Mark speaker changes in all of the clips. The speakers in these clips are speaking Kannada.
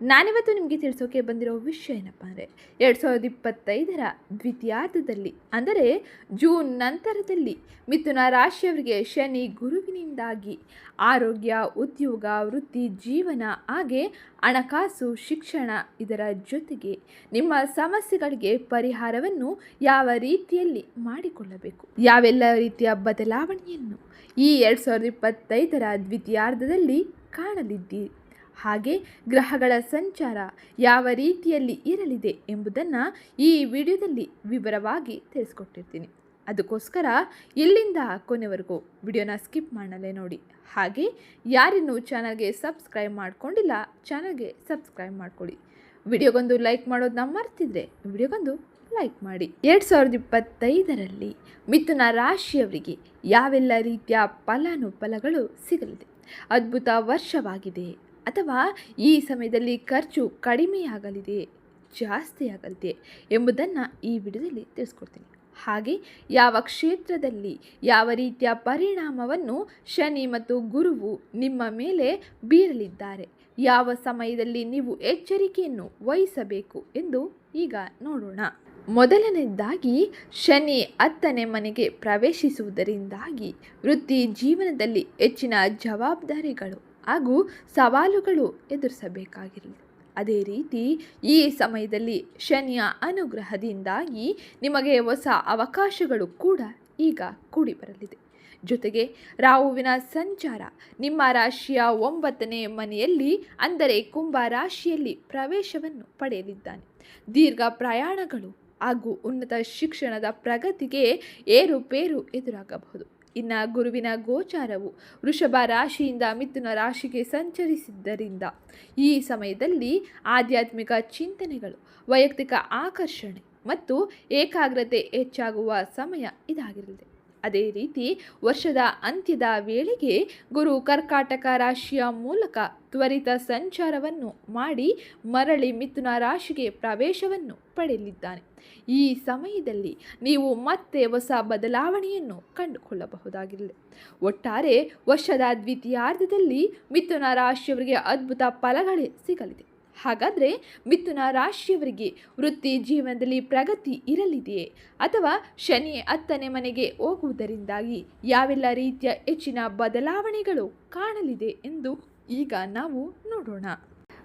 Speaker 1: ನಾನಿವತ್ತು ನಿಮಗೆ ತಿಳಿಸೋಕೆ ಬಂದಿರೋ ವಿಷಯ ಏನಪ್ಪ ಅಂದರೆ ಎರಡು ಸಾವಿರದ ಇಪ್ಪತ್ತೈದರ ದ್ವಿತೀಯಾರ್ಧದಲ್ಲಿ, ಅಂದರೆ ಜೂನ್ ನಂತರದಲ್ಲಿ ಮಿಥುನ ರಾಶಿಯವರಿಗೆ ಶನಿ ಗುರುವಿನಿಂದಾಗಿ ಆರೋಗ್ಯ, ಉದ್ಯೋಗ, ವೃತ್ತಿ, ಜೀವನ, ಹಾಗೆ ಹಣಕಾಸು, ಶಿಕ್ಷಣ ಇದರ ಜೊತೆಗೆ ನಿಮ್ಮ ಸಮಸ್ಯೆಗಳಿಗೆ ಪರಿಹಾರವನ್ನು ಯಾವ ರೀತಿಯಲ್ಲಿ ಮಾಡಿಕೊಳ್ಳಬೇಕು? ಯಾವೆಲ್ಲ ರೀತಿಯ ಬದಲಾವಣೆಯನ್ನು ಈ ಎರಡು ಸಾವಿರದ ಇಪ್ಪತ್ತೈದರ ದ್ವಿತೀಯಾರ್ಧದಲ್ಲಿ ಕಾಣಲಿದ್ದೀರಿ? ಹಾಗೆ ಗ್ರಹಗಳ ಸಂಚಾರ ಯಾವ ರೀತಿಯಲ್ಲಿ ಇರಲಿದೆ ಎಂಬುದನ್ನು ಈ ವಿಡಿಯೋದಲ್ಲಿ ವಿವರವಾಗಿ ತಿಳಿಸ್ಕೊಟ್ಟಿರ್ತೀನಿ. ಅದಕ್ಕೋಸ್ಕರ ಇಲ್ಲಿಂದ ಕೊನೆವರೆಗೂ ವಿಡಿಯೋನ ಸ್ಕಿಪ್ ಮಾಡಲೇ ನೋಡಿ. ಹಾಗೆ ಯಾರಿನ್ನೂ ಚಾನಲ್ಗೆ ಸಬ್ಸ್ಕ್ರೈಬ್ ಮಾಡ್ಕೊಂಡಿಲ್ಲ ಚಾನಲ್ಗೆ ಸಬ್ಸ್ಕ್ರೈಬ್ ಮಾಡ್ಕೊಳ್ಳಿ. ವಿಡಿಯೋಗೊಂದು ಲೈಕ್ ಮಾಡೋದನ್ನ ಮರ್ತಿದ್ರೆ ವಿಡಿಯೋಗೊಂದು ಲೈಕ್ ಮಾಡಿ. ಎರಡು ಸಾವಿರದ ಇಪ್ಪತ್ತೈದರಲ್ಲಿ ಮಿಥುನ ರಾಶಿಯವರಿಗೆ ಯಾವೆಲ್ಲ ರೀತಿಯ ಫಲಾನುಫಲಗಳು ಸಿಗಲಿದೆ? ಅದ್ಭುತ ವರ್ಷವಾಗಿದೆ. ಅಥವಾ ಈ ಸಮಯದಲ್ಲಿ ಖರ್ಚು ಕಡಿಮೆಯಾಗಲಿದೆ, ಜಾಸ್ತಿಯಾಗಲಿದೆ ಎಂಬುದನ್ನು ಈ ವಿಡಿಯೋದಲ್ಲಿ ತಿಳಿಸ್ಕೊಡ್ತೀನಿ. ಹಾಗೆ ಯಾವ ಕ್ಷೇತ್ರದಲ್ಲಿ ಯಾವ ರೀತಿಯ ಪರಿಣಾಮವನ್ನು ಶನಿ ಮತ್ತು ಗುರುವು ನಿಮ್ಮ ಮೇಲೆ ಬೀರಲಿದ್ದಾರೆ, ಯಾವ ಸಮಯದಲ್ಲಿ ನೀವು ಎಚ್ಚರಿಕೆಯನ್ನು ವಹಿಸಬೇಕು ಎಂದು ಈಗ ನೋಡೋಣ. ಮೊದಲನೇದಾಗಿ ಶನಿ ಹತ್ತನೇ ಮನೆಗೆ ಪ್ರವೇಶಿಸುವುದರಿಂದಾಗಿ ವೃತ್ತಿ ಜೀವನದಲ್ಲಿ ಹೆಚ್ಚಿನ ಜವಾಬ್ದಾರಿಗಳು ಹಾಗೂ ಸವಾಲುಗಳು ಎದುರಿಸಬೇಕಾಗಿರಲಿ. ಅದೇ ರೀತಿ ಈ ಸಮಯದಲ್ಲಿ ಶನಿಯ ಅನುಗ್ರಹದಿಂದಾಗಿ ನಿಮಗೆ ಹೊಸ ಅವಕಾಶಗಳು ಕೂಡ ಈಗ ಕೂಡಿ ಬರಲಿದೆ ಜೊತೆಗೆ ರಾಹುವಿನ ಸಂಚಾರ ನಿಮ್ಮ ರಾಶಿಯ ಒಂಬತ್ತನೇ ಮನೆಯಲ್ಲಿ, ಅಂದರೆ ಕುಂಭ ರಾಶಿಯಲ್ಲಿ ಪ್ರವೇಶವನ್ನು ಪಡೆಯಲಿದ್ದಾನೆ. ದೀರ್ಘ ಪ್ರಯಾಣಗಳು ಹಾಗೂ ಉನ್ನತ ಶಿಕ್ಷಣದ ಪ್ರಗತಿಗೆ ಏರುಪೇರು ಎದುರಾಗಬಹುದು. ಇನ್ನು ಗುರುವಿನ ಗೋಚಾರವು ವೃಷಭ ರಾಶಿಯಿಂದ ಮಿಥುನ ರಾಶಿಗೆ ಸಂಚರಿಸಿದ್ದರಿಂದ. ಈ ಸಮಯದಲ್ಲಿ ಆಧ್ಯಾತ್ಮಿಕ ಚಿಂತನೆಗಳು, ವೈಯಕ್ತಿಕ ಆಕರ್ಷಣೆ ಮತ್ತು ಏಕಾಗ್ರತೆ ಹೆಚ್ಚಾಗುವ ಸಮಯ ಇದಾಗಿರಲಿದೆ. ಅದೇ ರೀತಿ ವರ್ಷದ ಅಂತ್ಯದ ವೇಳೆಗೆ ಗುರು ಕರ್ಕಾಟಕ ರಾಶಿಯ ಮೂಲಕ ತ್ವರಿತ ಸಂಚಾರವನ್ನು ಮಾಡಿ ಮರಳಿ ಮಿಥುನ ರಾಶಿಗೆ ಪ್ರವೇಶವನ್ನು ಪಡೆಯಲಿದ್ದಾನೆ. ಈ ಸಮಯದಲ್ಲಿ ನೀವು ಮತ್ತೆ ಹೊಸ ಬದಲಾವಣೆಯನ್ನು ಕಂಡುಕೊಳ್ಳಬಹುದಾಗಿದೆ ಒಟ್ಟಾರೆ ವರ್ಷದ ದ್ವಿತೀಯಾರ್ಧದಲ್ಲಿ ಮಿಥುನ ರಾಶಿಯವರಿಗೆ ಅದ್ಭುತ ಫಲಗಳೇ ಸಿಗಲಿದೆ. ಹಾಗಾದರೆ ಮಿಥುನ ರಾಶಿಯವರಿಗೆ ವೃತ್ತಿ ಜೀವನದಲ್ಲಿ ಪ್ರಗತಿ ಇರಲಿದೆಯೇ? ಅಥವಾ ಶನಿ ಹತ್ತನೇ ಮನೆಗೆ ಹೋಗುವುದರಿಂದಾಗಿ ಯಾವೆಲ್ಲ ರೀತಿಯ ಹೆಚ್ಚಿನ ಬದಲಾವಣೆಗಳು ಕಾಣಲಿದೆ ಎಂದು ಈಗ ನಾವು ನೋಡೋಣ.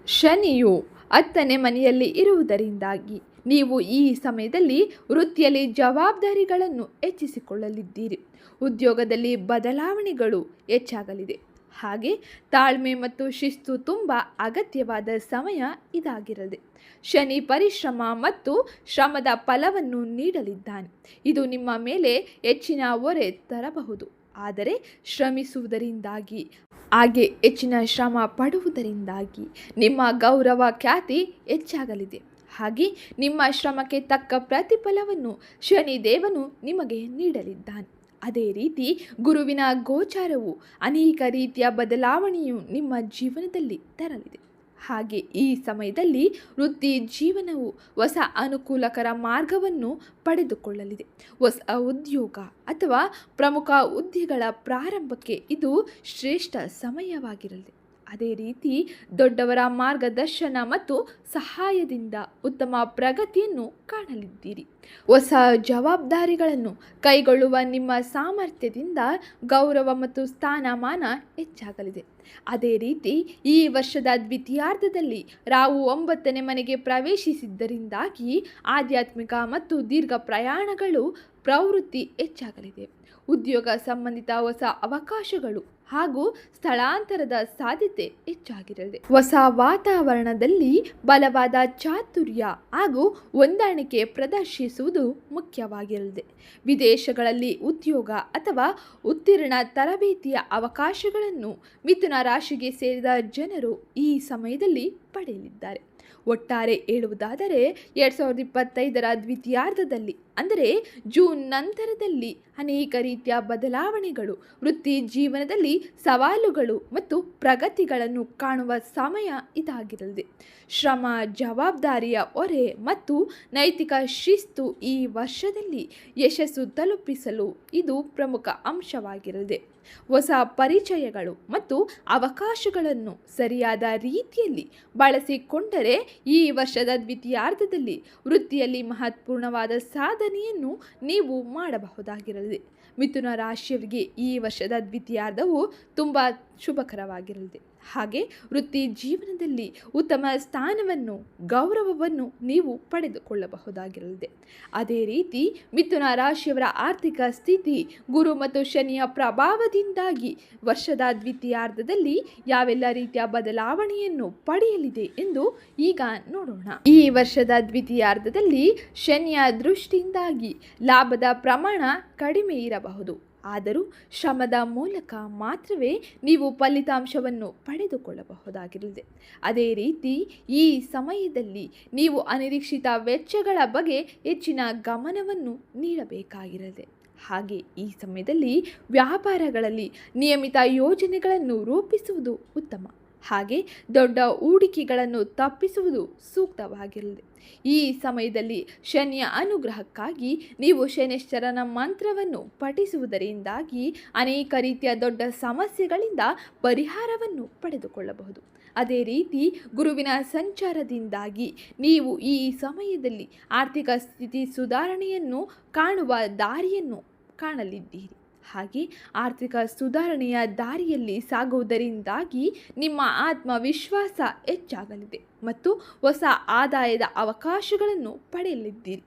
Speaker 1: ಶನಿಯು ಹತ್ತನೇ ಮನೆಯಲ್ಲಿ ಇರುವುದರಿಂದಾಗಿ ನೀವು ಈ ಸಮಯದಲ್ಲಿ ವೃತ್ತಿಯಲ್ಲಿ ಜವಾಬ್ದಾರಿಗಳನ್ನು ಹೆಚ್ಚಿಸಿಕೊಳ್ಳಲಿದ್ದೀರಿ. ಉದ್ಯೋಗದಲ್ಲಿ ಬದಲಾವಣೆಗಳು ಹೆಚ್ಚಾಗಲಿದೆ. ಹಾಗೆ ತಾಳ್ಮೆ ಮತ್ತು ಶಿಸ್ತು ತುಂಬ ಅಗತ್ಯವಾದ ಸಮಯ ಇದಾಗಿರದೆ ಶನಿ ಪರಿಶ್ರಮ ಮತ್ತು ಶ್ರಮದ ಫಲವನ್ನು ನೀಡಲಿದ್ದಾನೆ. ಇದು ನಿಮ್ಮ ಮೇಲೆ ಹೆಚ್ಚಿನ ಹೊರೆ ತರಬಹುದು. ಆದರೆ ಶ್ರಮಿಸುವುದರಿಂದಾಗಿ, ಹಾಗೆ ಹೆಚ್ಚಿನ ಶ್ರಮ ಪಡುವುದರಿಂದಾಗಿ ನಿಮ್ಮ ಗೌರವ ಖ್ಯಾತಿ ಹೆಚ್ಚಾಗಲಿದೆ. ಹಾಗೆ ನಿಮ್ಮ ಶ್ರಮಕ್ಕೆ ತಕ್ಕ ಪ್ರತಿಫಲವನ್ನು ಶನಿದೇವನು ನಿಮಗೆ ನೀಡಲಿದ್ದಾನೆ. ಅದೇ ರೀತಿ ಗುರುವಿನ ಗೋಚಾರವು ಅನೇಕ ರೀತಿಯ ಬದಲಾವಣೆಯು ನಿಮ್ಮ ಜೀವನದಲ್ಲಿ ತರಲಿದೆ. ಹಾಗೆ ಈ ಸಮಯದಲ್ಲಿ ವೃತ್ತಿ ಜೀವನವು ಹೊಸ ಅನುಕೂಲಕರ ಮಾರ್ಗವನ್ನು ಪಡೆದುಕೊಳ್ಳಲಿದೆ. ಹೊಸ ಉದ್ಯೋಗ ಅಥವಾ ಪ್ರಮುಖ ಹುದ್ದೆಗಳ ಪ್ರಾರಂಭಕ್ಕೆ ಇದು ಶ್ರೇಷ್ಠ ಸಮಯವಾಗಿರಲಿದೆ. ಅದೇ ರೀತಿ ದೊಡ್ಡವರ ಮಾರ್ಗದರ್ಶನ ಮತ್ತು ಸಹಾಯದಿಂದ ಉತ್ತಮ ಪ್ರಗತಿಯನ್ನು ಕಾಣಲಿದ್ದೀರಿ. ಹೊಸ ಜವಾಬ್ದಾರಿಗಳನ್ನು ಕೈಗೊಳ್ಳುವ ನಿಮ್ಮ ಸಾಮರ್ಥ್ಯದಿಂದ ಗೌರವ ಮತ್ತು ಸ್ಥಾನಮಾನ ಹೆಚ್ಚಾಗಲಿದೆ. ಅದೇ ರೀತಿ ಈ ವರ್ಷದ ದ್ವಿತೀಯಾರ್ಧದಲ್ಲಿ ರಾವು ಒಂಬತ್ತನೇ ಮನೆಗೆ ಪ್ರವೇಶಿಸಿದ್ದರಿಂದಾಗಿ ಆಧ್ಯಾತ್ಮಿಕ ಮತ್ತು ದೀರ್ಘ ಪ್ರಯಾಣಗಳು ಪ್ರವೃತ್ತಿ ಹೆಚ್ಚಾಗಲಿದೆ. ಉದ್ಯೋಗ ಸಂಬಂಧಿತ ಹೊಸ ಅವಕಾಶಗಳು ಹಾಗೂ ಸ್ಥಳಾಂತರದ ಸಾಧ್ಯತೆ ಹೆಚ್ಚಾಗಿರಲಿದೆ. ಹೊಸ ವಾತಾವರಣದಲ್ಲಿ ಬಲವಾದ ಚಾತುರ್ಯ ಹಾಗೂ ಹೊಂದಾಣಿಕೆ ಪ್ರದರ್ಶಿಸುವುದು ಮುಖ್ಯವಾಗಿರಲಿದೆ. ವಿದೇಶಗಳಲ್ಲಿ ಉದ್ಯೋಗ ಅಥವಾ ಉತ್ತೀರ್ಣ ತರಬೇತಿಯ ಅವಕಾಶಗಳನ್ನು ಮಿಥುನ ರಾಶಿಗೆ ಸೇರಿದ ಜನರು ಈ ಸಮಯದಲ್ಲಿ ಪಡೆಯಲಿದ್ದಾರೆ. ಒಟ್ಟಾರೆ ಹೇಳುವುದಾದರೆ ಎರಡು ಸಾವಿರದ ಇಪ್ಪತ್ತೈದರ ದ್ವಿತೀಯಾರ್ಧದಲ್ಲಿ, ಅಂದರೆ ಜೂನ್ ನಂತರದಲ್ಲಿ ಅನೇಕ ರೀತಿಯ ಬದಲಾವಣೆಗಳು, ವೃತ್ತಿ ಜೀವನದಲ್ಲಿ ಸವಾಲುಗಳು ಮತ್ತು ಪ್ರಗತಿಗಳನ್ನು ಕಾಣುವ ಸಮಯ ಇದಾಗಿರಲಿದೆ. ಶ್ರಮ, ಜವಾಬ್ದಾರಿಯ ಹೊರೆ ಮತ್ತು ನೈತಿಕ ಶಿಸ್ತು ಈ ವರ್ಷದಲ್ಲಿ ಯಶಸ್ಸು ತಲುಪಿಸಲು ಇದು ಪ್ರಮುಖ ಅಂಶವಾಗಿರಲಿದೆ. ಹೊಸ ಪರಿಚಯಗಳು ಮತ್ತು ಅವಕಾಶಗಳನ್ನು ಸರಿಯಾದ ರೀತಿಯಲ್ಲಿ ಬಳಸಿಕೊಂಡರೆ ಈ ವರ್ಷದ ದ್ವಿತೀಯಾರ್ಧದಲ್ಲಿ ವೃತ್ತಿಯಲ್ಲಿ ಮಹತ್ವಪೂರ್ಣವಾದ ಸಾಧನೆಯನ್ನು ನೀವು ಮಾಡಬಹುದಾಗಿರಲಿದೆ ಮಿಥುನ ರಾಶಿಯವರಿಗೆ ಈ ವರ್ಷದ ದ್ವಿತೀಯಾರ್ಧವು ತುಂಬ ಶುಭಕರವಾಗಿರಲಿದೆ ಹಾಗೆ ವೃತ್ತಿ ಜೀವನದಲ್ಲಿ ಉತ್ತಮ ಸ್ಥಾನವನ್ನು, ಗೌರವವನ್ನು ನೀವು ಪಡೆದುಕೊಳ್ಳಬಹುದಾಗಿರಲಿದೆ. ಅದೇ ರೀತಿ ಮಿಥುನ ರಾಶಿಯವರ ಆರ್ಥಿಕ ಸ್ಥಿತಿ ಗುರು ಮತ್ತು ಶನಿಯ ಪ್ರಭಾವದಿಂದಾಗಿ ವರ್ಷದ ದ್ವಿತೀಯಾರ್ಧದಲ್ಲಿ ಯಾವೆಲ್ಲ ರೀತಿಯ ಬದಲಾವಣೆಯನ್ನು ಪಡೆಯಲಿದೆ ಎಂದು ಈಗ ನೋಡೋಣ. ಈ ವರ್ಷದ ದ್ವಿತೀಯಾರ್ಧದಲ್ಲಿ ಶನಿಯ ದೃಷ್ಟಿಯಿಂದಾಗಿ ಲಾಭದ ಪ್ರಮಾಣ ಕಡಿಮೆ ಇರಬಹುದು. ಆದರೂ ಶ್ರಮದ ಮೂಲಕ ಮಾತ್ರವೇ ನೀವು ಫಲಿತಾಂಶವನ್ನು ಪಡೆದುಕೊಳ್ಳಬಹುದಾಗಿರಲಿದೆ. ಅದೇ ರೀತಿ ಈ ಸಮಯದಲ್ಲಿ ನೀವು ಅನಿರೀಕ್ಷಿತ ವೆಚ್ಚಗಳ ಬಗ್ಗೆ ಹೆಚ್ಚಿನ ಗಮನವನ್ನು ನೀಡಬೇಕಾಗಿರಲಿದೆ. ಹಾಗೆ ಈ ಸಮಯದಲ್ಲಿ ವ್ಯಾಪಾರಗಳಲ್ಲಿ ನಿಯಮಿತ ಯೋಜನೆಗಳನ್ನು ರೂಪಿಸುವುದು ಉತ್ತಮ. ಹಾಗೆ ದೊಡ್ಡ ಹೂಡಿಕೆಗಳನ್ನು ತಪ್ಪಿಸುವುದು ಸೂಕ್ತವಾಗಿರಲಿದೆ. ಈ ಸಮಯದಲ್ಲಿ ಶನಿಯ ಅನುಗ್ರಹಕ್ಕಾಗಿ ನೀವು ಶನೇಶ್ವರನ ಮಂತ್ರವನ್ನು ಪಠಿಸುವುದರಿಂದಾಗಿ ಅನೇಕ ರೀತಿಯ ದೊಡ್ಡ ಸಮಸ್ಯೆಗಳಿಂದ ಪರಿಹಾರವನ್ನು ಪಡೆದುಕೊಳ್ಳಬಹುದು. ಅದೇ ರೀತಿ ಗುರುವಿನ ಸಂಚಾರದಿಂದಾಗಿ ನೀವು ಈ ಸಮಯದಲ್ಲಿ ಆರ್ಥಿಕ ಸ್ಥಿತಿ ಸುಧಾರಣೆಯನ್ನು ಕಾಣುವ ದಾರಿಯನ್ನು ಕಾಣಲಿದ್ದೀರಿ. ಹಾಗೆ ಆರ್ಥಿಕ ಸುಧಾರಣೆಯ ದಾರಿಯಲ್ಲಿ ಸಾಗುವುದರಿಂದಾಗಿ ನಿಮ್ಮ ಆತ್ಮವಿಶ್ವಾಸ ಹೆಚ್ಚಾಗಲಿದೆ ಮತ್ತು ಹೊಸ ಆದಾಯದ ಅವಕಾಶಗಳನ್ನು ಪಡೆಯಲಿದ್ದೀರಿ.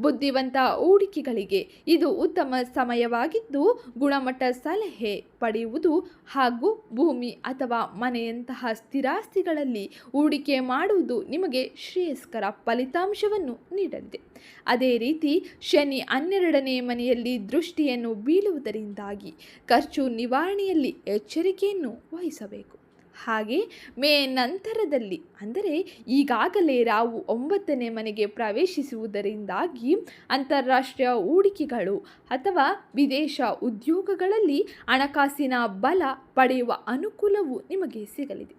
Speaker 1: ಬುದ್ಧಿವಂತ ಹೂಡಿಕೆಗಳಿಗೆ ಇದು ಉತ್ತಮ ಸಮಯವಾಗಿದ್ದು ಗುಣಮಟ್ಟ ಸಲಹೆ ಪಡೆಯುವುದು ಹಾಗೂ ಭೂಮಿ ಅಥವಾ ಮನೆಯಂತಹ ಸ್ಥಿರಾಸ್ತಿಗಳಲ್ಲಿ ಹೂಡಿಕೆ ಮಾಡುವುದು ನಿಮಗೆ ಶ್ರೇಯಸ್ಕರ ಫಲಿತಾಂಶವನ್ನು ನೀಡಲಿದೆ. ಅದೇ ರೀತಿ ಶನಿ ಹನ್ನೆರಡನೇ ಮನೆಯಲ್ಲಿ ದೃಷ್ಟಿಯನ್ನು ಬೀಳುವುದರಿಂದಾಗಿ ಖರ್ಚು ನಿವಾರಣೆಯಲ್ಲಿ ಎಚ್ಚರಿಕೆಯನ್ನು ವಹಿಸಬೇಕು. ಹಾಗೆ ಮೇ ನಂತರದಲ್ಲಿ, ಅಂದರೆ ಈಗಾಗಲೇ ರಾವು ಒಂಬತ್ತನೇ ಮನೆಗೆ ಪ್ರವೇಶಿಸುವುದರಿಂದಾಗಿ ಅಂತಾರಾಷ್ಟ್ರೀಯ ಹೂಡಿಕೆಗಳು ಅಥವಾ ವಿದೇಶ ಉದ್ಯೋಗಗಳಲ್ಲಿ ಹಣಕಾಸಿನ ಬಲ ಪಡೆಯುವ ಅನುಕೂಲವು ನಿಮಗೆ ಸಿಗಲಿದೆ.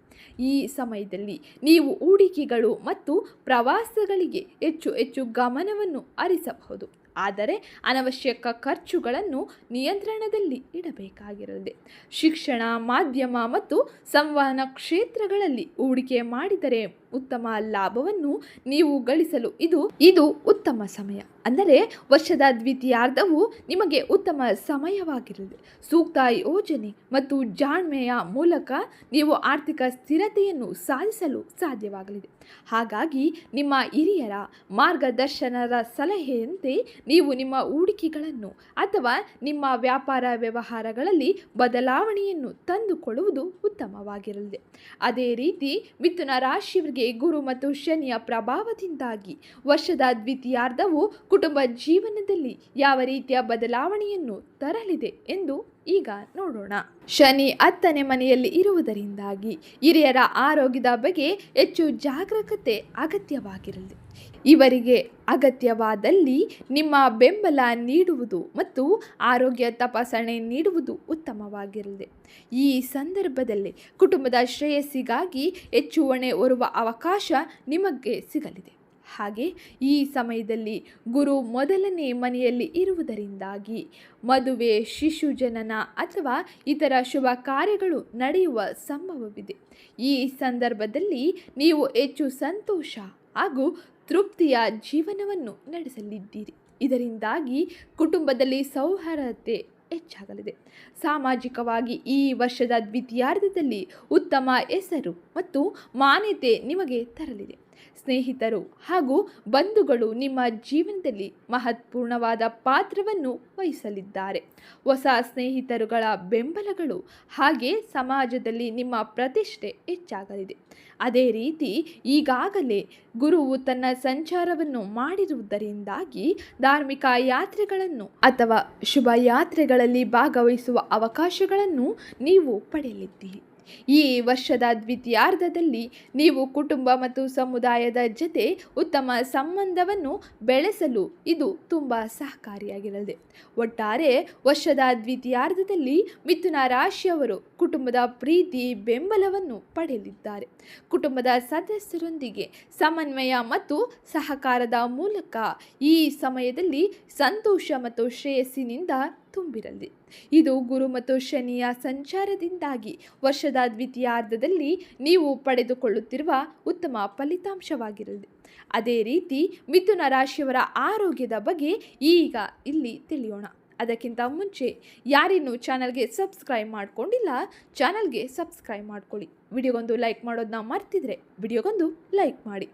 Speaker 1: ಈ ಸಮಯದಲ್ಲಿ ನೀವು ಹೂಡಿಕೆಗಳು ಮತ್ತು ಪ್ರವಾಸಗಳಿಗೆ ಹೆಚ್ಚು ಹೆಚ್ಚು ಗಮನವನ್ನು ಹರಿಸಬಹುದು. ಆದರೆ ಅನವಶ್ಯಕ ಖರ್ಚುಗಳನ್ನು ನಿಯಂತ್ರಣದಲ್ಲಿ ಇಡಬೇಕಾಗಿರಲಿದೆ. ಶಿಕ್ಷಣ, ಮಾಧ್ಯಮ ಮತ್ತು ಸಂವಹನ ಕ್ಷೇತ್ರಗಳಲ್ಲಿ ಹೂಡಿಕೆ ಮಾಡಿದರೆ ಉತ್ತಮ ಲಾಭವನ್ನು ನೀವು ಗಳಿಸಲು ಇದು ಇದು ಉತ್ತಮ ಸಮಯ. ಅಂದರೆ ವರ್ಷದ ದ್ವಿತೀಯಾರ್ಧವು ನಿಮಗೆ ಉತ್ತಮ ಸಮಯವಾಗಿರಲಿದೆ. ಸೂಕ್ತ ಯೋಜನೆ ಮತ್ತು ಜಾಣ್ಮೆಯ ಮೂಲಕ ನೀವು ಆರ್ಥಿಕ ಸ್ಥಿರತೆಯನ್ನು ಸಾಧಿಸಲು ಸಾಧ್ಯವಾಗಲಿದೆ. ಹಾಗಾಗಿ ನಿಮ್ಮ ಹಿರಿಯರ ಮಾರ್ಗದರ್ಶನದ ಸಲಹೆಯಂತೆ ನೀವು ನಿಮ್ಮ ಹೂಡಿಕೆಗಳನ್ನು ಅಥವಾ ನಿಮ್ಮ ವ್ಯಾಪಾರ ವ್ಯವಹಾರಗಳಲ್ಲಿ ಬದಲಾವಣೆಯನ್ನು ತಂದುಕೊಳ್ಳುವುದು ಉತ್ತಮವಾಗಿರಲಿದೆ. ಅದೇ ರೀತಿ ಮಿಥುನ ರಾಶಿಯವರಿಗೆ ಗುರು ಮತ್ತು ಶನಿಯ ಪ್ರಭಾವದಿಂದಾಗಿ ವರ್ಷದ ದ್ವಿತೀಯಾರ್ಧವು ಕುಟುಂಬ ಜೀವನದಲ್ಲಿ ಯಾವ ರೀತಿಯ ಬದಲಾವಣೆಯನ್ನು ತರಲಿದೆ ಎಂದು ಈಗ ನೋಡೋಣ. ಶನಿ ಹತ್ತನೇ ಮನೆಯಲ್ಲಿ ಇರುವುದರಿಂದಾಗಿ ಹಿರಿಯರ ಆರೋಗ್ಯದ ಬಗ್ಗೆ ಹೆಚ್ಚು ಜಾಗರೂಕತೆ ಅಗತ್ಯವಾಗಿರಲಿದೆ. ಇವರಿಗೆ ಅಗತ್ಯವಾದಲ್ಲಿ ನಿಮ್ಮ ಬೆಂಬಲ ನೀಡುವುದು ಮತ್ತು ಆರೋಗ್ಯ ತಪಾಸಣೆ ನೀಡುವುದು ಉತ್ತಮವಾಗಿರಲಿದೆ ಈ ಸಂದರ್ಭದಲ್ಲಿ ಕುಟುಂಬದ ಶ್ರೇಯಸ್ಸಿಗಾಗಿ ಹೆಚ್ಚು ಹೊಣೆ ಹೊರುವ ಅವಕಾಶ ನಿಮಗೆ ಸಿಗಲಿದೆ. ಹಾಗೆ ಈ ಸಮಯದಲ್ಲಿ ಗುರು ಮೊದಲನೇ ಮನೆಯಲ್ಲಿ ಇರುವುದರಿಂದಾಗಿ ಮದುವೆ, ಶಿಶು ಜನನ ಅಥವಾ ಇತರ ಶುಭ ಕಾರ್ಯಗಳು ನಡೆಯುವ ಸಂಭವವಿದೆ. ಈ ಸಂದರ್ಭದಲ್ಲಿ ನೀವು ಹೆಚ್ಚು ಸಂತೋಷ ಹಾಗೂ ತೃಪ್ತಿಯ ಜೀವನವನ್ನು ನಡೆಸಲಿದ್ದೀರಿ. ಇದರಿಂದಾಗಿ ಕುಟುಂಬದಲ್ಲಿ ಸೌಹಾರ್ದತೆ ಹೆಚ್ಚಾಗಲಿದೆ. ಸಾಮಾಜಿಕವಾಗಿ ಈ ವರ್ಷದ ದ್ವಿತೀಯಾರ್ಧದಲ್ಲಿ ಉತ್ತಮ ಹೆಸರು ಮತ್ತು ಮಾನ್ಯತೆ ನಿಮಗೆ ತರಲಿದೆ. ಸ್ನೇಹಿತರು ಹಾಗೂ ಬಂಧುಗಳು ನಿಮ್ಮ ಜೀವನದಲ್ಲಿ ಮಹತ್ವಪೂರ್ಣವಾದ ಪಾತ್ರವನ್ನು ವಹಿಸಲಿದ್ದಾರೆ. ಹೊಸ ಸ್ನೇಹಿತರುಗಳ ಬೆಂಬಲಗಳು ಹಾಗೆ ಸಮಾಜದಲ್ಲಿ ನಿಮ್ಮ ಪ್ರತಿಷ್ಠೆ ಹೆಚ್ಚಾಗಲಿದೆ. ಅದೇ ರೀತಿ ಈಗಾಗಲೇ ಗುರುವು ತನ್ನ ಸಂಚಾರವನ್ನು ಮಾಡಿರುವುದರಿಂದಾಗಿ ಧಾರ್ಮಿಕ ಯಾತ್ರೆಗಳನ್ನು ಅಥವಾ ಶುಭ ಯಾತ್ರೆಗಳಲ್ಲಿ ಭಾಗವಹಿಸುವ ಅವಕಾಶಗಳನ್ನು ನೀವು ಪಡೆಯಲಿದ್ದೀರಿ. ಈ ವರ್ಷದ ದ್ವಿತೀಯಾರ್ಧದಲ್ಲಿ ನೀವು ಕುಟುಂಬ ಮತ್ತು ಸಮುದಾಯದ ಜೊತೆ ಉತ್ತಮ ಸಂಬಂಧವನ್ನು ಬೆಳೆಸಲು ಇದು ತುಂಬ ಸಹಕಾರಿಯಾಗಿರಲಿದೆ. ಒಟ್ಟಾರೆ ವರ್ಷದ ದ್ವಿತೀಯಾರ್ಧದಲ್ಲಿ ಮಿಥುನ ರಾಶಿಯವರು ಕುಟುಂಬದ ಪ್ರೀತಿ, ಬೆಂಬಲವನ್ನು ಪಡೆಯಲಿದ್ದಾರೆ. ಕುಟುಂಬದ ಸದಸ್ಯರೊಂದಿಗೆ ಸಮನ್ವಯ ಮತ್ತು ಸಹಕಾರದ ಮೂಲಕ ಈ ಸಮಯದಲ್ಲಿ ಸಂತೋಷ ಮತ್ತು ಶ್ರೇಯಸ್ಸಿನಿಂದ ತುಂಬಿರಲಿ. ಇದು ಗುರು ಮತ್ತು ಶನಿಯ ಸಂಚಾರದಿಂದಾಗಿ ವರ್ಷದ ದ್ವಿತೀಯಾರ್ಧದಲ್ಲಿ ನೀವು ಪಡೆದುಕೊಳ್ಳುತ್ತಿರುವ ಉತ್ತಮ ಫಲಿತಾಂಶವಾಗಿರಲಿ. ಅದೇ ರೀತಿ ಮಿಥುನ ರಾಶಿಯವರ ಆರೋಗ್ಯದ ಬಗ್ಗೆ ಈಗ ಇಲ್ಲಿ ತಿಳಿಯೋಣ. ಅದಕ್ಕಿಂತ ಮುಂಚೆ ಯಾರಿನ್ನೂ ಚಾನಲ್ಗೆ ಸಬ್ಸ್ಕ್ರೈಬ್ ಮಾಡ್ಕೊಂಡಿಲ್ಲ, ಚಾನಲ್ಗೆ ಸಬ್ಸ್ಕ್ರೈಬ್ ಮಾಡ್ಕೊಳ್ಳಿ. ವಿಡಿಯೋಗೊಂದು ಲೈಕ್ ಮಾಡೋದನ್ನ ಮರ್ತಿದ್ರೆ ವಿಡಿಯೋಗೊಂದು ಲೈಕ್ ಮಾಡಿ.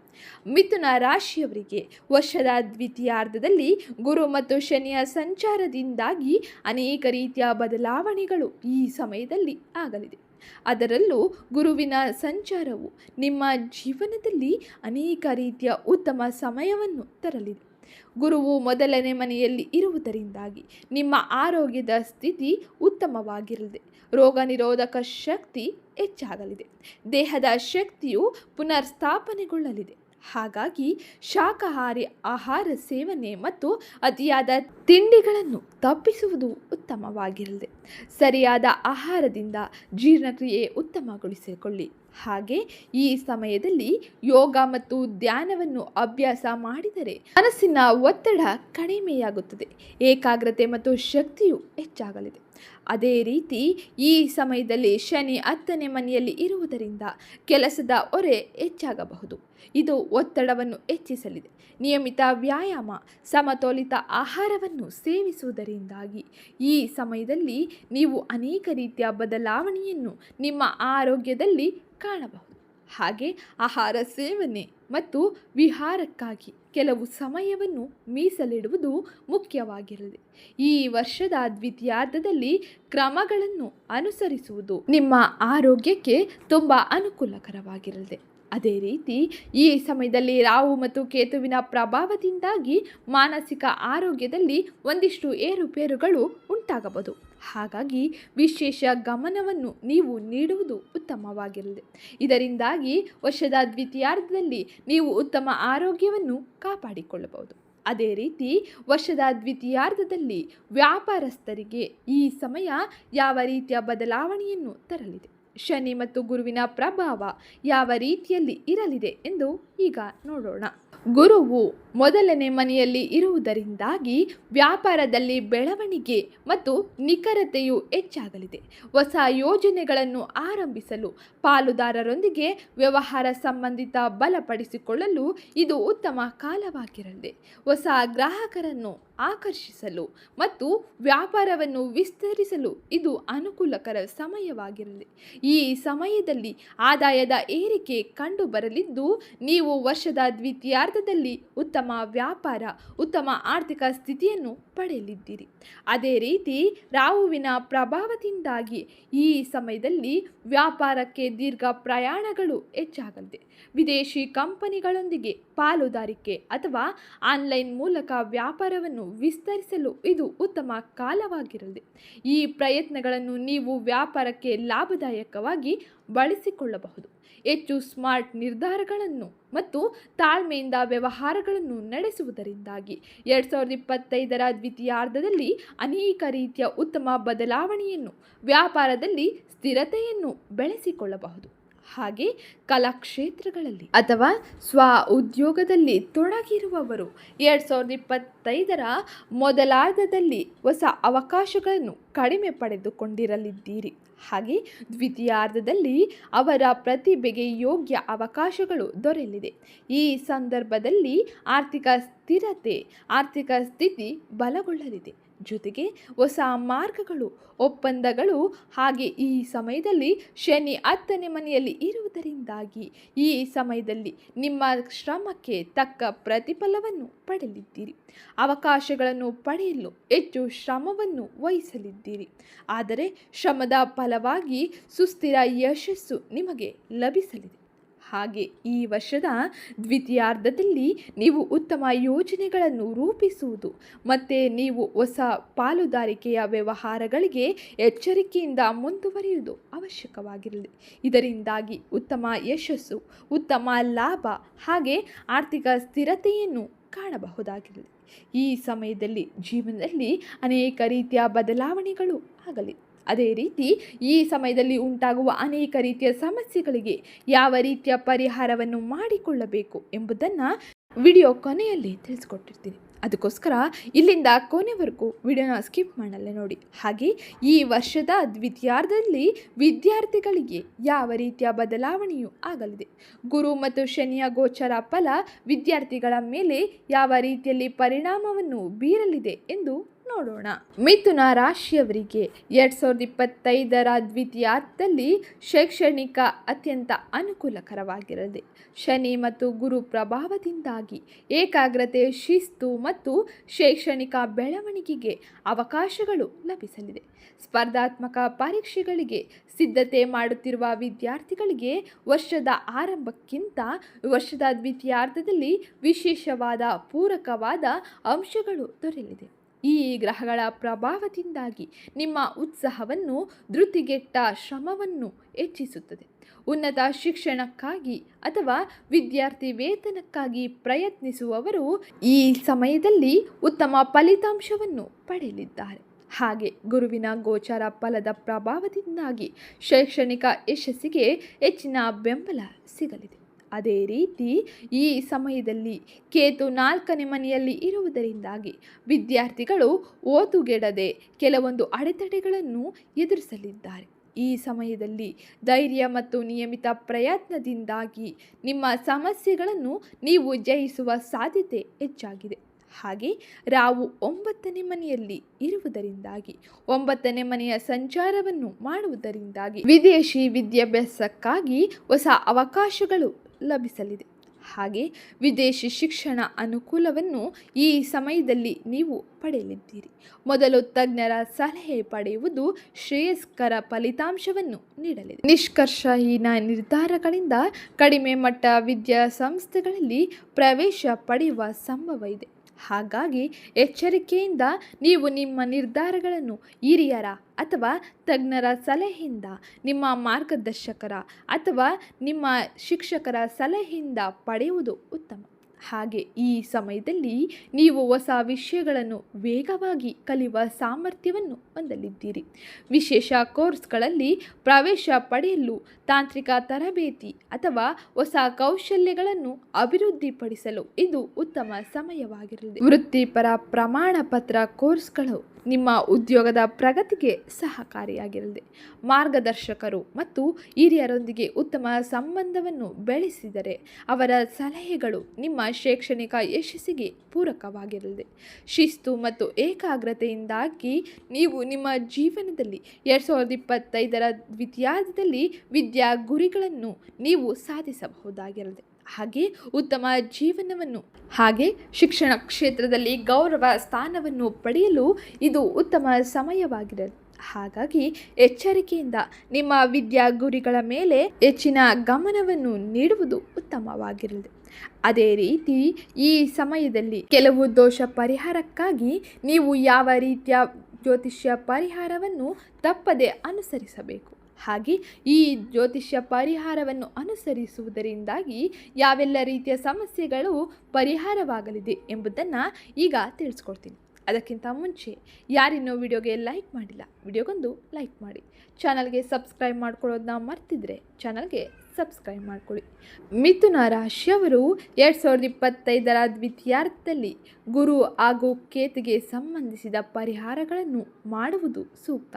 Speaker 1: ಮಿಥುನ ರಾಶಿಯವರಿಗೆ ವರ್ಷದ ದ್ವಿತೀಯಾರ್ಧದಲ್ಲಿ ಗುರು ಮತ್ತು ಶನಿಯ ಸಂಚಾರದಿಂದಾಗಿ ಅನೇಕ ರೀತಿಯ ಬದಲಾವಣೆಗಳು ಈ ಸಮಯದಲ್ಲಿ ಆಗಲಿದೆ. ಅದರಲ್ಲೂ ಗುರುವಿನ ಸಂಚಾರವು ನಿಮ್ಮ ಜೀವನದಲ್ಲಿ ಅನೇಕ ರೀತಿಯ ಉತ್ತಮ ಸಮಯವನ್ನು ತರಲಿದೆ. ಗುರುವು ಮೊದಲನೇ ಮನೆಯಲ್ಲಿ ಇರುವುದರಿಂದಾಗಿ ನಿಮ್ಮ ಆರೋಗ್ಯದ ಸ್ಥಿತಿ ಉತ್ತಮವಾಗಿರಲಿದೆ. ರೋಗ ನಿರೋಧಕ ಶಕ್ತಿ ಹೆಚ್ಚಾಗಲಿದೆ. ದೇಹದ ಶಕ್ತಿಯು ಪುನರ್ಸ್ಥಾಪನೆಗೊಳ್ಳಲಿದೆ. ಹಾಗಾಗಿ ಶಾಕಾಹಾರಿ ಆಹಾರ ಸೇವನೆ ಮತ್ತು ಅತಿಯಾದ ತಿಂಡಿಗಳನ್ನು ತಪ್ಪಿಸುವುದು ಉತ್ತಮವಾಗಿರಲಿದೆ ಸರಿಯಾದ ಆಹಾರದಿಂದ ಜೀರ್ಣಕ್ರಿಯೆ ಉತ್ತಮಗೊಳಿಸಿಕೊಳ್ಳಿ. ಹಾಗೆ ಈ ಸಮಯದಲ್ಲಿ ಯೋಗ ಮತ್ತು ಧ್ಯಾನವನ್ನು ಅಭ್ಯಾಸ ಮಾಡಿದರೆ ಮನಸ್ಸಿನ ಒತ್ತಡ ಕಡಿಮೆಯಾಗುತ್ತದೆ. ಏಕಾಗ್ರತೆ ಮತ್ತು ಶಕ್ತಿಯು ಹೆಚ್ಚಾಗಲಿದೆ. ಅದೇ ರೀತಿ ಈ ಸಮಯದಲ್ಲಿ ಶನಿ ಹತ್ತನೇ ಮನೆಯಲ್ಲಿ ಇರುವುದರಿಂದ ಕೆಲಸದ ಹೊರೆ ಹೆಚ್ಚಾಗಬಹುದು. ಇದು ಒತ್ತಡವನ್ನು ಹೆಚ್ಚಿಸಲಿದೆ. ನಿಯಮಿತ ವ್ಯಾಯಾಮ, ಸಮತೋಲಿತ ಆಹಾರವನ್ನು ಸೇವಿಸುವುದರಿಂದಾಗಿ ಈ ಸಮಯದಲ್ಲಿ ನೀವು ಅನೇಕ ರೀತಿಯ ಬದಲಾವಣೆಯನ್ನು ನಿಮ್ಮ ಆರೋಗ್ಯದಲ್ಲಿ ಕಾಣಬಹುದು. ಹಾಗೆ ಆಹಾರ ಸೇವನೆ ಮತ್ತು ವಿಹಾರಕ್ಕಾಗಿ ಕೆಲವು ಸಮಯವನ್ನು ಮೀಸಲಿಡುವುದು ಮುಖ್ಯವಾಗಿರಲಿ. ಈ ವರ್ಷದ ದ್ವಿತೀಯಾರ್ಧದಲ್ಲಿ ಕ್ರಮಗಳನ್ನು ಅನುಸರಿಸುವುದು ನಿಮ್ಮ ಆರೋಗ್ಯಕ್ಕೆ ತುಂಬ ಅನುಕೂಲಕರವಾಗಿರಲಿದೆ ಅದೇ ರೀತಿ ಈ ಸಮಯದಲ್ಲಿ ರಾಹು ಮತ್ತು ಕೇತುವಿನ ಪ್ರಭಾವದಿಂದಾಗಿ ಮಾನಸಿಕ ಆರೋಗ್ಯದಲ್ಲಿ ಒಂದಿಷ್ಟು ಏರುಪೇರುಗಳು ಉಂಟಾಗಬಹುದು. ಹಾಗಾಗಿ ವಿಶೇಷ ಗಮನವನ್ನು ನೀವು ನೀಡುವುದು ಉತ್ತಮವಾಗಿರಲಿದೆ ಇದರಿಂದಾಗಿ ವರ್ಷದ ದ್ವಿತೀಯಾರ್ಧದಲ್ಲಿ ನೀವು ಉತ್ತಮ ಆರೋಗ್ಯವನ್ನು ಕಾಪಾಡಿಕೊಳ್ಳಬಹುದು. ಅದೇ ರೀತಿ ವರ್ಷದ ದ್ವಿತೀಯಾರ್ಧದಲ್ಲಿ ವ್ಯಾಪಾರಸ್ಥರಿಗೆ ಈ ಸಮಯ ಯಾವ ರೀತಿಯ ಬದಲಾವಣೆಯನ್ನು ತರಲಿದೆ? ಶನಿ ಮತ್ತು ಗುರುವಿನ ಪ್ರಭಾವ ಯಾವ ರೀತಿಯಲ್ಲಿ ಇರಲಿದೆ ಎಂದು ಈಗ ನೋಡೋಣ. ಗುರುವು ಮೊದಲನೇ ಮನೆಯಲ್ಲಿ ಇರುವುದರಿಂದಾಗಿ ವ್ಯಾಪಾರದಲ್ಲಿ ಬೆಳವಣಿಗೆ ಮತ್ತು ನಿಖರತೆಯು ಹೆಚ್ಚಾಗಲಿದೆ. ಹೊಸ ಯೋಜನೆಗಳನ್ನು ಆರಂಭಿಸಲು ಪಾಲುದಾರರೊಂದಿಗೆ ವ್ಯವಹಾರ ಸಂಬಂಧಿತ ಬಲಪಡಿಸಿಕೊಳ್ಳಲು ಇದು ಉತ್ತಮ ಕಾಲವಾಗಿರಲಿದೆ. ಹೊಸ ಗ್ರಾಹಕರನ್ನು ಆಕರ್ಷಿಸಲು ಮತ್ತು ವ್ಯಾಪಾರವನ್ನು ವಿಸ್ತರಿಸಲು ಇದು ಅನುಕೂಲಕರ ಸಮಯವಾಗಿರಲಿ. ಈ ಸಮಯದಲ್ಲಿ ಆದಾಯದ ಏರಿಕೆ ಕಂಡುಬರಲಿದ್ದು, ನೀವು ವರ್ಷದ ದ್ವಿತೀಯಾರ್ಧದಲ್ಲಿ ಉತ್ತಮ ವ್ಯಾಪಾರ, ಉತ್ತಮ ಆರ್ಥಿಕ ಸ್ಥಿತಿಯನ್ನು ಪಡೆಯಲಿದ್ದೀರಿ. ಅದೇ ರೀತಿ ರಾಹುವಿನ ಪ್ರಭಾವದಿಂದಾಗಿ ಈ ಸಮಯದಲ್ಲಿ ವ್ಯಾಪಾರಕ್ಕೆ ದೀರ್ಘ ಪ್ರಯಾಣಗಳು ಹೆಚ್ಚಾಗಲಿದೆ. ವಿದೇಶಿ ಕಂಪನಿಗಳೊಂದಿಗೆ ಪಾಲುದಾರಿಕೆ ಅಥವಾ ಆನ್ಲೈನ್ ಮೂಲಕ ವ್ಯಾಪಾರವನ್ನು ವಿಸ್ತರಿಸಲು ಇದು ಉತ್ತಮ ಕಾಲವಾಗಿರಲಿದೆ ಈ ಪ್ರಯತ್ನಗಳನ್ನು ನೀವು ವ್ಯಾಪಾರಕ್ಕೆ ಲಾಭದಾಯಕವಾಗಿ ಬಳಸಿಕೊಳ್ಳಬಹುದು. ಹೆಚ್ಚು ಸ್ಮಾರ್ಟ್ ನಿರ್ಧಾರಗಳನ್ನು ಮತ್ತು ತಾಳ್ಮೆಯಿಂದ ವ್ಯವಹಾರಗಳನ್ನು ನಡೆಸುವುದರಿಂದಾಗಿ ಎರಡು ಸಾವಿರದ ಇಪ್ಪತ್ತೈದರ ದ್ವಿತೀಯಾರ್ಧದಲ್ಲಿ ಅನೇಕ ರೀತಿಯ ಉತ್ತಮ ಬದಲಾವಣೆಯನ್ನು ವ್ಯಾಪಾರದಲ್ಲಿ ಸ್ಥಿರತೆಯನ್ನು ಬೆಳೆಸಿಕೊಳ್ಳಬಹುದು. ಹಾಗೆ ಕಲಾಕ್ಷೇತ್ರಗಳಲ್ಲಿ ಅಥವಾ ಸ್ವ ಉದ್ಯೋಗದಲ್ಲಿ ತೊಡಗಿರುವವರು. ಎರಡು ಸಾವಿರದ ಇಪ್ಪತ್ತೈದರ ಮೊದಲಾರ್ಧದಲ್ಲಿ ಹೊಸ ಅವಕಾಶಗಳನ್ನು ಕಡಿಮೆ ಪಡೆದುಕೊಂಡಿರಲಿದ್ದೀರಿ. ಹಾಗೆ ದ್ವಿತೀಯಾರ್ಧದಲ್ಲಿ ಅವರ ಪ್ರತಿಭೆಗೆ ಯೋಗ್ಯ ಅವಕಾಶಗಳು ದೊರೆಯಲಿದೆ. ಈ ಸಂದರ್ಭದಲ್ಲಿ ಆರ್ಥಿಕ ಸ್ಥಿರತೆ, ಆರ್ಥಿಕ ಸ್ಥಿತಿ ಬಲಗೊಳ್ಳಲಿದೆ. ಜೊತೆಗೆ ಹೊಸ ಮಾರ್ಗಗಳು, ಒಪ್ಪಂದಗಳು ಹಾಗೆ ಈ ಸಮಯದಲ್ಲಿ ಶನಿ ಹತ್ತನೇ ಮನೆಯಲ್ಲಿ ಇರುವುದರಿಂದಾಗಿ ಈ ಸಮಯದಲ್ಲಿ ನಿಮ್ಮ ಶ್ರಮಕ್ಕೆ ತಕ್ಕ ಪ್ರತಿಫಲವನ್ನು ಪಡೆಯಲಿದ್ದೀರಿ ಅವಕಾಶಗಳನ್ನು ಪಡೆಯಲು ಹೆಚ್ಚು ಶ್ರಮವನ್ನು ವಹಿಸಲಿದ್ದೀರಿ. ಆದರೆ ಶ್ರಮದ ಫಲವಾಗಿ ಸುಸ್ಥಿರ ಯಶಸ್ಸು ನಿಮಗೆ ಲಭಿಸಲಿದೆ. ಹಾಗೆ ಈ ವರ್ಷದ ದ್ವಿತೀಯಾರ್ಧದಲ್ಲಿ ನೀವು ಉತ್ತಮ ಯೋಜನೆಗಳನ್ನು ರೂಪಿಸುವುದು. ಮತ್ತು ನೀವು ಹೊಸ ಪಾಲುದಾರಿಕೆಯ ವ್ಯವಹಾರಗಳಿಗೆ ಎಚ್ಚರಿಕೆಯಿಂದ ಮುಂದುವರಿಯುವುದು ಅವಶ್ಯಕವಾಗಿರಲಿ. ಇದರಿಂದಾಗಿ ಉತ್ತಮ ಯಶಸ್ಸು, ಉತ್ತಮ ಲಾಭ ಹಾಗೆ ಆರ್ಥಿಕ ಸ್ಥಿರತೆಯನ್ನು ಕಾಣಬಹುದಾಗಿರಲಿ. ಈ ಸಮಯದಲ್ಲಿ ಜೀವನದಲ್ಲಿ ಅನೇಕ ರೀತಿಯ ಬದಲಾವಣೆಗಳು ಆಗಲಿ. ಅದೇ ರೀತಿ ಈ ಸಮಯದಲ್ಲಿ ಉಂಟಾಗುವ ಅನೇಕ ರೀತಿಯ ಸಮಸ್ಯೆಗಳಿಗೆ ಯಾವ ರೀತಿಯ ಪರಿಹಾರವನ್ನು ಮಾಡಿಕೊಳ್ಳಬೇಕು ಎಂಬುದನ್ನು ವಿಡಿಯೋ ಕೊನೆಯಲ್ಲಿ ತಿಳಿಸ್ಕೊಟ್ಟಿರ್ತೀನಿ. ಅದಕ್ಕೋಸ್ಕರ ಇಲ್ಲಿಂದ ಕೊನೆವರೆಗೂ ವಿಡಿಯೋನ ಸ್ಕಿಪ್ ಮಾಡಲ್ಲ ನೋಡಿ. ಹಾಗೆ ಈ ವರ್ಷದ ದ್ವಿತೀಯಾರ್ಧದಲ್ಲಿ ವಿದ್ಯಾರ್ಥಿಗಳಿಗೆ ಯಾವ ರೀತಿಯ ಬದಲಾವಣೆಯೂ ಆಗಲಿದೆ. ಗುರು ಮತ್ತು ಶನಿಯ ಗೋಚರ ಫಲ ವಿದ್ಯಾರ್ಥಿಗಳ ಮೇಲೆ ಯಾವ ರೀತಿಯಲ್ಲಿ ಪರಿಣಾಮವನ್ನು ಬೀರಲಿದೆ ಎಂದು ನೋಡೋಣ. ಮಿಥುನ ರಾಶಿಯವರಿಗೆ ಎರಡ್ ಸಾವಿರದ ಇಪ್ಪತ್ತೈದರ ದ್ವಿತೀಯಾರ್ಥದಲ್ಲಿ ಶೈಕ್ಷಣಿಕ ಅತ್ಯಂತ ಅನುಕೂಲಕರವಾಗಿರದೆ ಶನಿ ಮತ್ತು ಗುರು ಪ್ರಭಾವದಿಂದಾಗಿ ಏಕಾಗ್ರತೆ, ಶಿಸ್ತು ಮತ್ತು ಶೈಕ್ಷಣಿಕ ಬೆಳವಣಿಗೆಗೆ ಅವಕಾಶಗಳು ಲಭಿಸಲಿದೆ. ಸ್ಪರ್ಧಾತ್ಮಕ ಪರೀಕ್ಷೆಗಳಿಗೆ ಸಿದ್ಧತೆ ಮಾಡುತ್ತಿರುವ ವಿದ್ಯಾರ್ಥಿಗಳಿಗೆ ವರ್ಷದ ಆರಂಭಕ್ಕಿಂತ ವರ್ಷದ ದ್ವಿತೀಯಾರ್ಧದಲ್ಲಿ ವಿಶೇಷವಾದ ಪೂರಕವಾದ ಅಂಶಗಳು ದೊರೆಯಲಿದೆ. ಈ ಗ್ರಹಗಳ ಪ್ರಭಾವದಿಂದಾಗಿ ನಿಮ್ಮ ಉತ್ಸಾಹವನ್ನು, ಧೃತಿಗೆಟ್ಟ ಶ್ರಮವನ್ನು ಹೆಚ್ಚಿಸುತ್ತದೆ. ಉನ್ನತ ಶಿಕ್ಷಣಕ್ಕಾಗಿ ಅಥವಾ ವಿದ್ಯಾರ್ಥಿ ವೇತನಕ್ಕಾಗಿ ಪ್ರಯತ್ನಿಸುವವರು ಈ ಸಮಯದಲ್ಲಿ ಉತ್ತಮ ಫಲಿತಾಂಶವನ್ನು ಪಡೆಯಲಿದ್ದಾರೆ. ಹಾಗೆ ಗುರುವಿನ ಗೋಚಾರ ಫಲದ ಪ್ರಭಾವದಿಂದಾಗಿ ಶೈಕ್ಷಣಿಕ ಯಶಸ್ಸಿಗೆ ಹೆಚ್ಚಿನ ಬೆಂಬಲ ಸಿಗಲಿದೆ. ಅದೇ ರೀತಿ ಈ ಸಮಯದಲ್ಲಿ ಕೇತು ನಾಲ್ಕನೇ ಮನೆಯಲ್ಲಿ ಇರುವುದರಿಂದಾಗಿ ವಿದ್ಯಾರ್ಥಿಗಳು ಓದುಗೆಡದೆ ಕೆಲವೊಂದು ಅಡೆತಡೆಗಳನ್ನು ಎದುರಿಸಲಿದ್ದಾರೆ. ಈ ಸಮಯದಲ್ಲಿ ಧೈರ್ಯ ಮತ್ತು ನಿಯಮಿತ ಪ್ರಯತ್ನದಿಂದಾಗಿ ನಿಮ್ಮ ಸಮಸ್ಯೆಗಳನ್ನು ನೀವು ಜಯಿಸುವ ಸಾಧ್ಯತೆ ಹೆಚ್ಚಾಗಿದೆ. ಹಾಗೆ ರಾವು ಒಂಬತ್ತನೇ ಮನೆಯಲ್ಲಿ ಇರುವುದರಿಂದಾಗಿ, ಒಂಬತ್ತನೇ ಮನೆಯ ಸಂಚಾರವನ್ನು ಮಾಡುವುದರಿಂದಾಗಿ ವಿದೇಶಿ ವಿದ್ಯಾಭ್ಯಾಸಕ್ಕಾಗಿ ಹೊಸ ಅವಕಾಶಗಳು ಲಭಿಸಲಿದೆ. ಹಾಗೆ ವಿದೇಶಿ ಶಿಕ್ಷಣ ಅನುಕೂಲವನ್ನು ಈ ಸಮಯದಲ್ಲಿ ನೀವು ಪಡೆಯಲಿದ್ದೀರಿ. ಮೊದಲು ತಜ್ಞರ ಸಲಹೆ ಪಡೆಯುವುದು ಶ್ರೇಯಸ್ಕರ ಫಲಿತಾಂಶವನ್ನು ನೀಡಲಿದೆ. ನಿಷ್ಕರ್ಷಹೀನ ನಿರ್ಧಾರಗಳಿಂದ ಕಡಿಮೆ ಮಟ್ಟ ವಿದ್ಯಾಸಂಸ್ಥೆಗಳಲ್ಲಿ ಪ್ರವೇಶ ಪಡೆಯುವ ಸಂಭವ ಇದೆ ಹಾಗಾಗಿ ಎಚ್ಚರಿಕೆಯಿಂದ ನೀವು ನಿಮ್ಮ ನಿರ್ಧಾರಗಳನ್ನು ಹಿರಿಯರ ಅಥವಾ ತಜ್ಞರ ಸಲಹೆಯಿಂದ, ನಿಮ್ಮ ಮಾರ್ಗದರ್ಶಕರ ಅಥವಾ ನಿಮ್ಮ ಶಿಕ್ಷಕರ ಸಲಹೆಯಿಂದ ಪಡೆಯುವುದು ಉತ್ತಮ. ಹಾಗೆ ಈ ಸಮಯದಲ್ಲಿ ನೀವು ಹೊಸ ವಿಷಯಗಳನ್ನು ವೇಗವಾಗಿ ಕಲಿಯುವ ಸಾಮರ್ಥ್ಯವನ್ನು ಹೊಂದಲಿದ್ದೀರಿ. ವಿಶೇಷ ಕೋರ್ಸ್ಗಳಲ್ಲಿ ಪ್ರವೇಶ ಪಡೆಯಲು ತಾಂತ್ರಿಕ ತರಬೇತಿ ಅಥವಾ ಹೊಸ ಕೌಶಲ್ಯಗಳನ್ನು ಅಭಿವೃದ್ಧಿಪಡಿಸಲು ಇದು ಉತ್ತಮ ಸಮಯವಾಗಿರಲಿದೆ ವೃತ್ತಿಪರ ಪ್ರಮಾಣ ಪತ್ರ ಕೋರ್ಸ್ಗಳು ನಿಮ್ಮ ಉದ್ಯೋಗದ ಪ್ರಗತಿಗೆ ಸಹಕಾರಿಯಾಗಿರಲಿದೆ ಮಾರ್ಗದರ್ಶಕರು ಮತ್ತು ಹಿರಿಯರೊಂದಿಗೆ ಉತ್ತಮ ಸಂಬಂಧವನ್ನು ಬೆಳೆಸಿದರೆ ಅವರ ಸಲಹೆಗಳು ನಿಮ್ಮ ಶೈಕ್ಷಣಿಕ ಯಶಸ್ಸಿಗೆ ಪೂರಕವಾಗಿರಲಿದೆ ಶಿಸ್ತು ಮತ್ತು ಏಕಾಗ್ರತೆಯಿಂದಾಗಿ ನೀವು ನಿಮ್ಮ ಜೀವನದಲ್ಲಿ ಎರಡು ಸಾವಿರದ ಇಪ್ಪತ್ತೈದರ ದ್ವಿತೀಯಾರ್ಧದಲ್ಲಿ ವಿದ್ಯಾ ಗುರಿಗಳನ್ನು ನೀವು ಸಾಧಿಸಬಹುದಾಗಿರಲಿದೆ ಹಾಗೆ ಉತ್ತಮ ಜೀವನವನ್ನು ಹಾಗೆ ಶಿಕ್ಷಣ ಕ್ಷೇತ್ರದಲ್ಲಿ ಗೌರವ ಸ್ಥಾನವನ್ನು ಪಡೆಯಲು ಇದು ಉತ್ತಮ ಸಮಯವಾಗಿದೆ ಹಾಗಾಗಿ ಎಚ್ಚರಿಕೆಯಿಂದ ನಿಮ್ಮ ವಿದ್ಯಾ ಗುರಿಗಳ ಮೇಲೆ ಹೆಚ್ಚಿನ ಗಮನವನ್ನು ನೀಡುವುದು ಉತ್ತಮವಾಗಿರಲಿದೆ ಅದೇ ರೀತಿ ಈ ಸಮಯದಲ್ಲಿ ಕೆಲವು ದೋಷ ಪರಿಹಾರಕ್ಕಾಗಿ ನೀವು ಯಾವ ರೀತಿಯ ಜ್ಯೋತಿಷ್ಯ ಪರಿಹಾರವನ್ನು ತಪ್ಪದೆ ಅನುಸರಿಸಬೇಕು. ಹಾಗೆ ಈ ಜ್ಯೋತಿಷ್ಯ ಪರಿಹಾರವನ್ನು ಅನುಸರಿಸುವುದರಿಂದಾಗಿ ಯಾವೆಲ್ಲ ರೀತಿಯ ಸಮಸ್ಯೆಗಳು ಪರಿಹಾರವಾಗಲಿದೆ ಎಂಬುದನ್ನು ಈಗ ತಿಳಿಸ್ಕೊಡ್ತೀನಿ. ಅದಕ್ಕಿಂತ ಮುಂಚೆ ಯಾರಿನ್ನೂ ವಿಡಿಯೋಗೆ ಲೈಕ್ ಮಾಡಿಲ್ಲ, ವಿಡಿಯೋಗೊಂದು ಲೈಕ್ ಮಾಡಿ. ಚಾನಲ್ಗೆ ಸಬ್ಸ್ಕ್ರೈಬ್ ಮಾಡ್ಕೊಳ್ಳೋದನ್ನ ಮರ್ತಿದ್ರೆ ಚಾನಲ್ಗೆ ಸಬ್ಸ್ಕ್ರೈಬ್ ಮಾಡ್ಕೊಳ್ಳಿ. ಮಿಥುನ ರಾಶಿಯವರು ಎರಡು ಸಾವಿರದ ಇಪ್ಪತ್ತೈದರ ದ್ವಿತೀಯಾರ್ಥದಲ್ಲಿ ಗುರು ಹಾಗೂ ಕೇತುಗೆ ಸಂಬಂಧಿಸಿದ ಪರಿಹಾರಗಳನ್ನು ಮಾಡುವುದು ಸೂಕ್ತ.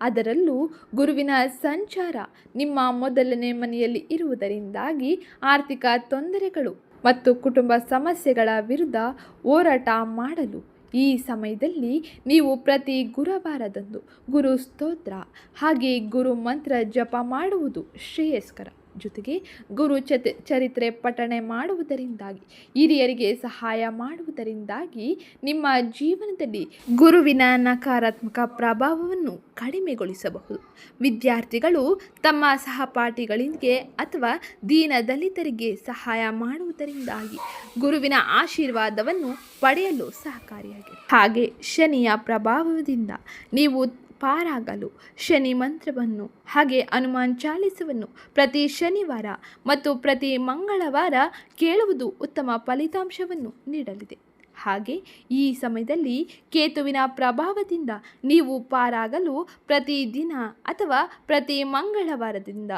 Speaker 1: ಅದರಲ್ಲೂ ಗುರುವಿನ ಸಂಚಾರ ನಿಮ್ಮ ಮೊದಲನೇ ಮನೆಯಲ್ಲಿ ಇರುವುದರಿಂದಾಗಿ ಆರ್ಥಿಕ ತೊಂದರೆಗಳು ಮತ್ತು ಕುಟುಂಬ ಸಮಸ್ಯೆಗಳ ವಿರುದ್ಧ ಹೋರಾಟ ಮಾಡಲು ಈ ಸಮಯದಲ್ಲಿ ನೀವು ಪ್ರತಿ ಗುರುವಾರದಂದು ಗುರು ಸ್ತೋತ್ರ ಹಾಗೆ ಗುರು ಮಂತ್ರ ಜಪ ಮಾಡುವುದು ಶ್ರೇಯಸ್ಕರ. ಜೊತೆಗೆ ಗುರು ಚತ್, ಚರಿತ್ರೆ ಪಠಣೆ ಮಾಡುವುದರಿಂದಾಗಿ, ಹಿರಿಯರಿಗೆ ಸಹಾಯ ಮಾಡುವುದರಿಂದಾಗಿ ನಿಮ್ಮ ಜೀವನದಲ್ಲಿ ಗುರುವಿನ ನಕಾರಾತ್ಮಕ ಪ್ರಭಾವವನ್ನು ಕಡಿಮೆಗೊಳಿಸಬಹುದು. ವಿದ್ಯಾರ್ಥಿಗಳು ತಮ್ಮ ಸಹಪಾಠಿಗಳಿಗೆ ಅಥವಾ ದೀನ ದಲಿತರಿಗೆ ಸಹಾಯ ಮಾಡುವುದರಿಂದಾಗಿ ಗುರುವಿನ ಆಶೀರ್ವಾದವನ್ನು ಪಡೆಯಲು ಸಹಕಾರಿಯಾಗಿದೆ ಹಾಗೆ ಶನಿಯ ಪ್ರಭಾವದಿಂದ ನೀವು ಪಾರಾಗಲು. ಶನಿ ಮಂತ್ರವನ್ನು, ಹಾಗೆ ಹನುಮಾನ್ ಚಾಲಿಸವನ್ನು ಪ್ರತಿ ಶನಿವಾರ ಮತ್ತು ಪ್ರತಿ ಮಂಗಳವಾರ ಕೇಳುವುದು ಉತ್ತಮ ಫಲಿತಾಂಶವನ್ನು ನೀಡಲಿದೆ. ಹಾಗೆ ಈ ಸಮಯದಲ್ಲಿ ಕೇತುವಿನ ಪ್ರಭಾವದಿಂದ ನೀವು ಪಾರಾಗಲು ಪ್ರತಿದಿನ ಅಥವಾ ಪ್ರತಿ ಮಂಗಳವಾರದಿಂದ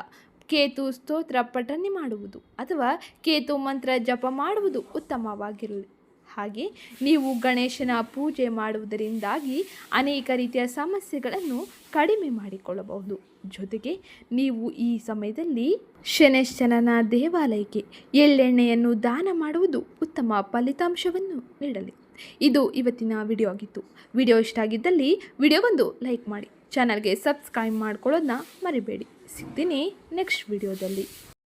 Speaker 1: ಕೇತು ಸ್ತೋತ್ರ ಪಠನೆ ಮಾಡುವುದು ಅಥವಾ ಕೇತು ಮಂತ್ರ ಜಪ ಮಾಡುವುದು ಉತ್ತಮವಾಗಿರುವುದು ಹಾಗೆ ನೀವು ಗಣೇಶನ ಪೂಜೆ ಮಾಡುವುದರಿಂದಾಗಿ ಅನೇಕ ರೀತಿಯ ಸಮಸ್ಯೆಗಳನ್ನು ಕಡಿಮೆ ಮಾಡಿಕೊಳ್ಳಬಹುದು. ಜೊತೆಗೆ ನೀವು ಈ ಸಮಯದಲ್ಲಿ ಶನೇಶ್ವರನ ದೇವಾಲಯಕ್ಕೆ ಎಳ್ಳೆಣ್ಣೆಯನ್ನು ದಾನ ಮಾಡುವುದು ಉತ್ತಮ ಫಲಿತಾಂಶವನ್ನು ನೀಡಲಿ. ಇದು ಇವತ್ತಿನ ವಿಡಿಯೋ ಆಗಿತ್ತು. ವಿಡಿಯೋ ಇಷ್ಟ ಆಗಿದ್ದಲ್ಲಿ ವಿಡಿಯೋಗೊಂದು ಲೈಕ್ ಮಾಡಿ. ಚಾನಲ್ಗೆ ಸಬ್ಸ್ಕ್ರೈಬ್ ಮಾಡ್ಕೊಳ್ಳೋದನ್ನ ಮರಿಬೇಡಿ. ಸಿಗ್ತೀನಿ ನೆಕ್ಸ್ಟ್ ವಿಡಿಯೋದಲ್ಲಿ.